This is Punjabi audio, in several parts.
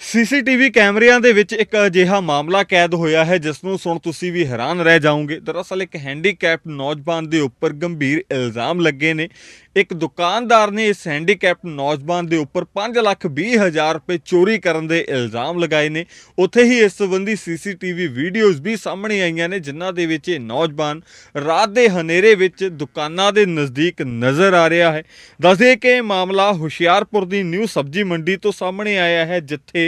ਸੀਸੀਟੀਵੀ ਕੈਮਰਿਆਂ ਦੇ ਵਿੱਚ ਇੱਕ ਅਜਿਹਾ ਮਾਮਲਾ ਕੈਦ ਹੋਇਆ ਹੈ, ਜਿਸ ਨੂੰ ਸੁਣ ਤੁਸੀਂ ਵੀ ਹੈਰਾਨ ਰਹਿ ਜਾਓਗੇ। ਦਰਅਸਲ ਇੱਕ ਹੈਂਡੀਕੈਪਟ ਨੌਜਵਾਨ ਦੇ ਉੱਪਰ ਗੰਭੀਰ ਇਲਜ਼ਾਮ ਲੱਗੇ ਨੇ। ਇੱਕ ਦੁਕਾਨਦਾਰ ਨੇ ਇਸ ਹੈਂਡੀਕੈਪਟ ਨੌਜਵਾਨ ਦੇ ਉੱਪਰ 5 ਲੱਖ 20 ਹਜ਼ਾਰ ਰੁਪਏ ਚੋਰੀ ਕਰਨ ਦੇ ਇਲਜ਼ਾਮ ਲਗਾਏ ਨੇ। ਉੱਥੇ ਹੀ ਇਸ ਸੰਬੰਧੀ ਸੀਸੀਟੀਵੀ ਵੀਡੀਓਜ਼ ਵੀ ਸਾਹਮਣੇ ਆਈਆਂ ਨੇ, ਜਿਨ੍ਹਾਂ ਦੇ ਵਿੱਚ ਇਹ ਨੌਜਵਾਨ ਰਾਤ ਦੇ ਹਨੇਰੇ ਵਿੱਚ ਦੁਕਾਨਾਂ ਦੇ ਨਜ਼ਦੀਕ ਨਜ਼ਰ ਆ ਰਿਹਾ ਹੈ। ਦੱਸਦੇ ਕਿ ਇਹ ਮਾਮਲਾ ਹੁਸ਼ਿਆਰਪੁਰ ਦੀ ਨਿਊ ਸਬਜ਼ੀ ਮੰਡੀ ਤੋਂ ਸਾਹਮਣੇ ਆਇਆ ਹੈ, ਜਿੱਥੇ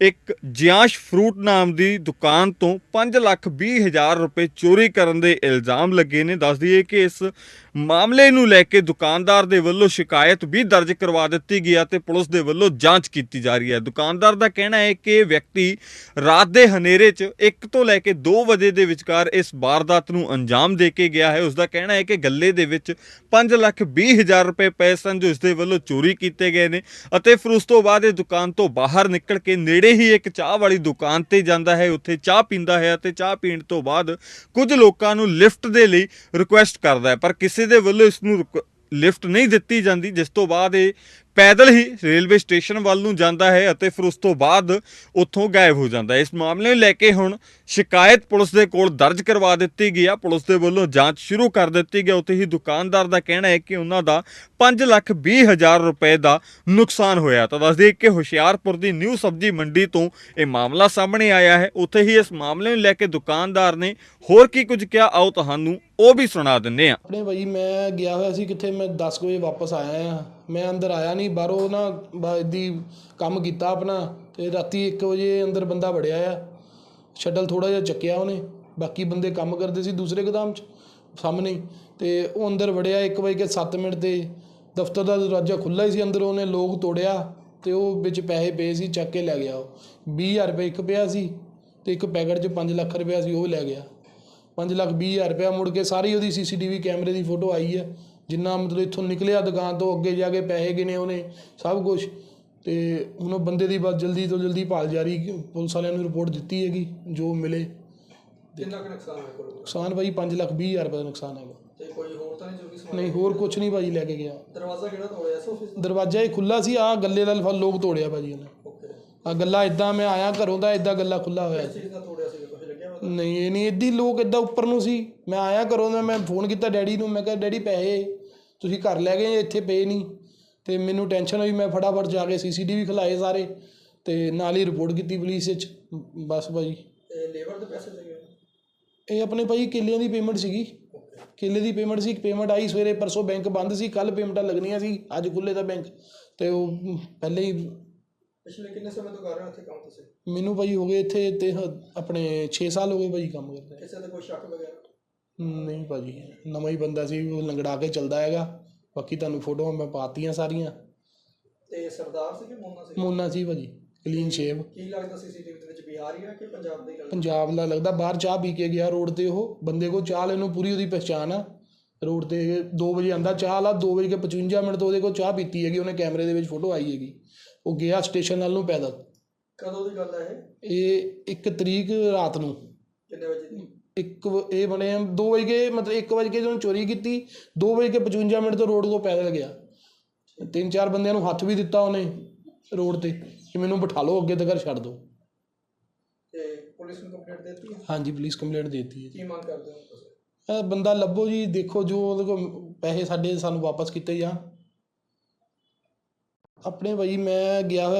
ਇੱਕ ਜਿਆਸ਼ ਫਰੂਟ ਨਾਮ ਦੀ ਦੁਕਾਨ ਤੋਂ 5 ਲੱਖ 20 ਹਜ਼ਾਰ ਰੁਪਏ ਚੋਰੀ ਕਰਨ ਦੇ ਇਲਜ਼ਾਮ ਲੱਗੇ ਨੇ। ਦੱਸ ਦਈਏ ਕਿ ਇਸ ਮਾਮਲੇ ਨੂੰ ਲੈ ਕੇ ਦੁਕਾਨਦਾਰ ਦੇ ਵੱਲੋਂ ਸ਼ਿਕਾਇਤ ਵੀ ਦਰਜ ਕਰਵਾ ਦਿੱਤੀ ਗਈ ਹੈ ਤੇ ਪੁਲਿਸ ਦੇ ਵੱਲੋਂ ਜਾਂਚ ਕੀਤੀ ਜਾ ਰਹੀ ਹੈ। ਦੁਕਾਨਦਾਰ ਦਾ ਕਹਿਣਾ ਹੈ ਕਿ ਇਹ ਵਿਅਕਤੀ ਰਾਤ ਦੇ ਹਨੇਰੇ 'ਚ 1 ਤੋਂ ਲੈ ਕੇ 2 ਵਜੇ ਦੇ ਵਿਚਕਾਰ ਇਸ ਵਾਰਦਾਤ ਨੂੰ ਅੰਜਾਮ ਦੇ ਕੇ ਗਿਆ ਹੈ। ਉਸ ਦਾ ਕਹਿਣਾ ਹੈ ਕਿ ਗੱਲੇ ਦੇ ਵਿੱਚ 5 ਲੱਖ 20 ਹਜ਼ਾਰ ਰੁਪਏ ਪਏ ਸਨ ਜੋ ਇਸ ਦੇ ਵੱਲੋਂ ਚੋਰੀ ਕੀਤੇ ਗਏ ਨੇ ਅਤੇ ਫਿਰ ਉਸ ਤੋਂ ਬਾਅਦ ਇਹ ਦੁਕਾਨ ਤੋਂ ਬਾਹਰ ਨਿਕਲ ਕੇ ਨੇੜੇ ਹੀ ਇੱਕ ਚਾਹ ਵਾਲੀ ਦੁਕਾਨ ਤੇ ਜਾਂਦਾ ਹੈ, ਉੱਥੇ ਚਾਹ ਪੀਂਦਾ ਹੈ ਅਤੇ ਚਾਹ ਪੀਣ ਤੋਂ ਬਾਅਦ ਕੁਝ ਲੋਕਾਂ ਨੂੰ ਲਿਫਟ ਦੇ ਲਈ ਰਿਕੁਐਸਟ ਕਰਦਾ ਹੈ, ਪਰ ਕਿਸੇ ਦੇ ਵੱਲੋਂ ਇਸ ਨੂੰ ਲਿਫਟ ਨਹੀਂ ਦਿੱਤੀ ਜਾਂਦੀ, ਜਿਸ ਤੋਂ ਬਾਅਦ ਇਹ ਪੈਦਲ ਹੀ ਰੇਲਵੇ ਸਟੇਸ਼ਨ ਵੱਲ ਨੂੰ ਜਾਂਦਾ ਹੈ ਅਤੇ ਫਿਰ ਉਸ ਤੋਂ ਬਾਅਦ ਉੱਥੋਂ ਗਾਇਬ ਹੋ ਜਾਂਦਾ ਹੈ। ਇਸ ਮਾਮਲੇ ਨੂੰ ਲੈ ਕੇ ਹੁਣ ਸ਼ਿਕਾਇਤ ਪੁਲਿਸ ਦੇ ਕੋਲ ਦਰਜ ਕਰਵਾ ਦਿੱਤੀ ਗਈ ਆ। ਪੁਲਿਸ ਦੇ ਵੱਲੋਂ ਜਾਂਚ ਸ਼ੁਰੂ ਕਰ ਦਿੱਤੀ ਗਈ ਉੱਥੇ ਹੀ ਦੁਕਾਨਦਾਰ ਦਾ ਕਹਿਣਾ ਹੈ ਕਿ ਉਹਨਾਂ ਦਾ 5 ਲੱਖ 20 ਹਜ਼ਾਰ ਰੁਪਏ ਦਾ ਨੁਕਸਾਨ ਹੋਇਆ। ਤਾਂ ਦੱਸ ਕਿ ਹੁਸ਼ਿਆਰਪੁਰ ਦੀ ਨਿਊ ਸਬਜ਼ੀ ਮੰਡੀ ਤੋਂ ਇਹ ਮਾਮਲਾ ਸਾਹਮਣੇ ਆਇਆ ਹੈ। ਉੱਥੇ ਹੀ ਇਸ ਮਾਮਲੇ ਨੂੰ ਲੈ ਕੇ ਦੁਕਾਨਦਾਰ ਨੇ ਹੋਰ ਕੀ ਕੁਝ ਕਿਹਾ, ਆਓ ਤੁਹਾਨੂੰ ਉਹ ਵੀ ਸੁਣਾ ਦਿੰਨੇ ਆ ਆਪਣੇ ਭਾਈ ਮੈਂ ਗਿਆ ਹੋਇਆ ਸੀ ਕਿੱਥੇ? ਮੈਂ 10 ਵਜੇ ਵਾਪਸ ਆਇਆ ਆ ਮੈਂ ਅੰਦਰ ਆਇਆ ਨਹੀਂ, ਬਾਹਰੋਂ ਨਾ ਬ- ਦੀ ਕੰਮ ਕੀਤਾ ਆਪਣਾ ਤੇ ਰਾਤੀ 1 ਵਜੇ ਅੰਦਰ ਬੰਦਾ ਵੜਿਆ ਆ। ਸ਼ਟਲ ਥੋੜਾ ਜਿਹਾ ਚੱਕਿਆ ਉਹਨੇ, ਬਾਕੀ ਬੰਦੇ ਕੰਮ ਕਰਦੇ ਸੀ ਦੂਸਰੇ ਗੋਦਾਮ 'ਚ ਸਾਹਮਣੇ। ਹੀ। ਤੇ ਉਹ ਅੰਦਰ ਵੜਿਆ 1 ਵਜੇ ਕੇ 7 ਮਿੰਟ ਤੇ, ਦਫ਼ਤਰ ਦਾ ਦਰਵਾਜ਼ਾ ਖੁੱਲ੍ਹਾ ਹੀ ਸੀ ਅੰਦਰ, ਉਹਨੇ ਲੋਕ ਤੋੜਿਆ ਤੇ ਉਹ ਵਿੱਚ ਪੈਸੇ ਪਏ ਸੀ, ਚੱਕ ਕੇ ਲੈ ਗਿਆ ਉਹ। 20000 ਰੁਪਏ ਇੱਕ ਪਿਆ ਸੀ ਤੇ ਇੱਕ ਪੈਕਟ 'ਚ 5 ਲੱਖ ਰੁਪਇਆ ਸੀ, ਉਹ ਲੈ ਗਿਆ। 5 ਲੱਖ 20 ਹਜ਼ਾਰ ਰੁਪਇਆ ਮੁੜ ਕੇ ਸਾਰੀ ਉਹਦੀ ਸੀਸੀਟੀਵੀ ਕੈਮਰੇ ਦੀ ਫੋਟੋ ਆਈ ਹੈ ਜਿੰਨਾ ਮਤਲਬ ਇੱਥੋਂ ਨਿਕਲਿਆ ਦੁਕਾਨ ਤੋਂ ਅੱਗੇ ਜਾ ਕੇ ਪੈਸੇ ਗਿਣੇ ਉਹਨੇ ਸਭ ਕੁਝ ਤੇ ਹੁਣ ਉਹ ਬੰਦੇ ਦੀ ਬਸ ਜਲਦੀ ਤੋਂ ਜਲਦੀ ਭਾਲ ਜਾਰੀ ਪੁਲਿਸ ਵਾਲਿਆਂ ਨੂੰ ਰਿਪੋਰਟ ਦਿੱਤੀ ਹੈਗੀ ਜੋ ਮਿਲੇ। ਕਿੰਨਾ ਕੁ ਨੁਕਸਾਨ ਹੋਇਆ ਕੋਲ? ਨੁਕਸਾਨ ਭਾਈ 5 ਲੱਖ 20 ਹਜ਼ਾਰ ਰੁਪਏ ਦਾ ਨੁਕਸਾਨ ਹੈਗਾ। ਤੇ ਕੋਈ ਹੋਰ ਤਾਂ ਨਹੀਂ ਜੋ ਸਮਾਨ ਨਹੀਂ ਹੋਰ ਕੁਝ ਨਹੀਂ ਭਾਜੀ ਲੈ ਕੇ ਗਿਆ। ਦਰਵਾਜ਼ਾ ਕਿਹੜਾ ਤੋੜਿਆ ਸੀ ਆਫਿਸ ਦਾ? ਦਰਵਾਜ਼ਾ ਹੀ ਖੁੱਲਾ ਸੀ ਆ ਗੱਲੇ ਦਾ ਲਫਾ ਲੋਕ ਤੋੜਿਆ ਭਾਜੀ ਉਹਨੇ। ਆ ਗੱਲਾ ਇਦਾਂ ਮੈਂ ਆਇਆ ਘਰੋਂ ਦਾ ਇਦਾਂ ਗੱਲਾ ਖੁੱਲਾ ਹੋਇਆ। ਸੀ ਤੋੜਿਆ ਸੀ? ਕੁਝ ਲੱਗਿਆ? ਨਹੀਂ ਇਹ ਨਹੀਂ ਇੱਦੀ ਲੋਕ ਇਦਾਂ ਉੱਪਰ ਨੂੰ ਸੀ। ਮੈਂ ਆਇਆ ਘਰੋਂ ਦਾ ਮੈਂ ਫੋਨ ਕੀਤਾ ਡੈਡੀ ਨੂੰ ਮੈਂ ਕਿਹਾ ਡੈਡੀ ਪੈਸੇ ਤੁਸੀਂ ਘਰ ਲੈ ਗਏ ਇੱਥੇ ਪਏ ਨਹੀਂ। ਤੇ ਮੈਨੂੰ ਟੈਨਸ਼ਨ ਹੋਈ ਮੈਂ ਫਟਾਫਟ ਜਾ ਕੇ ਸੀਸੀਟੀਵੀ ਖਲਾਏ ਸਾਰੇ ਤੇ ਨਾਲ ਹੀ ਰਿਪੋਰਟ ਕੀਤੀ ਪੁਲਿਸ ਵਿੱਚ। ਬਸ ਭਾਜੀ। ਤੇ ਲੇਬਰ ਦੇ ਪੈਸੇ ਸੀਗੇ ਇਹ ਆਪਣੇ ਭਾਈ ਕਿੱਲਿਆਂ ਦੀ ਪੇਮੈਂਟ ਸੀਗੀ। ਕਿੱਲੇ ਦੀ ਪੇਮੈਂਟ ਸੀ ਪੇਮੈਂਟ ਆਈ ਸਵੇਰੇ ਪਰਸੋਂ ਬੈਂਕ ਬੰਦ ਸੀ ਕੱਲ ਪੇਮੈਂਟਾਂ ਲੱਗਣੀਆਂ ਸੀ ਅੱਜ ਖੁੱਲੇ ਦਾ ਬੈਂਕ ਤੇ ਉਹ ਪਹਿਲੇ ਹੀ ਪਿਛਲੇ ਕਿੰਨੇ ਸਮੇਂ ਤੋਂ ਕਰ ਰਹੇ ਹੋ ਇੱਥੇ ਕੰਮ ਤੁਸੀਂ? ਮੈਨੂੰ ਭਾਈ ਹੋ ਗਏ ਇੱਥੇ ਤੇ ਆਪਣੇ 6 ਸਾਲ ਹੋ ਗਏ ਭਾਈ ਕੰਮ ਕਰਦੇ ਕਿਸੇ ਤੇ ਕੋਈ ਸ਼ੱਕ ਵਗੈਰਾ? ਨਹੀਂ ਭਾਜੀ ਨਵਾਂ ਹੀ ਬੰਦਾ ਸੀ ਉਹ ਲੰਗੜਾ ਕੇ ਚੱਲਦਾ ਹੈਗਾ। ਬਾਕੀ ਤੁਹਾਨੂੰ ਫੋਟੋਆਂ ਮੈਂ ਪਾਤੀਆਂ ਸਾਰੀਆਂ। ਤੇ ਸਰਦਾਰ ਸੀ ਕਿ ਮੋਨਾ ਸੀ? ਮੋਨਾ ਸੀ ਭਾਜੀ ਕਲੀਨ ਸ਼ੇਵ। ਕੀ ਲੱਗਦਾ ਸੀਸੀਟੀਵੀ ਦੇ ਵਿੱਚ ਬਿਹਾਰੀ ਆ ਕਿ ਪੰਜਾਬ ਦੀ ਗੱਲ ਪੰਜਾਬ ਦਾ ਲੱਗਦਾ ਬਾਹਰ ਚਾਹ ਪੀ ਕੇ ਗਿਆ ਰੋਡ ਤੇ ਉਹ। ਬੰਦੇ ਕੋ ਚਾਹ ਲੈਣ ਨੂੰ ਪੂਰੀ ਉਹਦੀ ਪਛਾਣ ਆ। ਰੋਡ ਤੇ 2 ਵਜੇ ਆਂਦਾ ਚਾਹ ਲਾ 2 ਵਜੇ ਕੇ 55 ਮਿੰਟ ਤੋਂ ਉਹਦੇ ਕੋਲ ਚਾਹ ਪੀਤੀ ਹੈਗੀ ਉਹਨੇ ਕੈਮਰੇ ਦੇ ਵਿੱਚ ਫੋਟੋ ਆਈ ਹੈਗੀ। ਉਹ ਗਿਆ ਸਟੇਸ਼ਨ ਨਾਲ ਨੂੰ ਪੈਦਲ। ਕਦੋਂ ਦੀ ਗੱਲ ਹੈ ਇਹ? ਇਹ 1 ਤਰੀਕ ਰਾਤ ਨੂੰ। ਕਿੰਨੇ ਵਜੇ ਦੀ? ਇੱਕ ਇਹ ਬਣੇ 2 ਵਜੇ ਮਤਲਬ 1 ਵਜੇ ਕੇ ਜਦੋਂ ਚੋਰੀ ਕੀਤੀ 2 ਵਜੇ ਕੇ 55 ਮਿੰਟ ਤੋਂ ਰੋਡ ਤੋਂ ਪੈਦਲ ਗਿਆ। ਤਿੰਨ ਚਾਰ ਬੰਦਿਆਂ ਨੂੰ ਹੱਥ ਵੀ ਦਿੱਤਾ ਉਹਨੇ ਰੋਡ ਤੇ ਕਿ ਮੈਨੂੰ ਬਿਠਾ ਲਓ ਅੱਗੇ ਤੱਕ ਛੱਡ ਦਿਓ ਤੇ ਪੁਲਿਸ ਨੂੰ ਕੰਪਲੇਂਟ ਦੇ ਦਿੱਤੀ? ਹੈ ਹਾਂਜੀ ਪੁਲਿਸ ਕੰਪਲੇਂਟ ਦੇ ਦਿੱਤੀ ਹੈ ਕੀ ਮੰਗ ਕਰਦੇ ਹੋ ਤੁਸੀਂ? ਬੰਦਾ ਲੱਭੋ ਜੀ ਦੇਖੋ ਜੋ ਉਹਦੇ ਕੋਲ ਪੈਸੇ ਸਾਡੇ ਸਾਨੂੰ ਵਾਪਸ ਕੀਤੇ ਜਾਣ। ਆਪਣੇ ਭਾਈ ਮੈਂ ਗਿਆ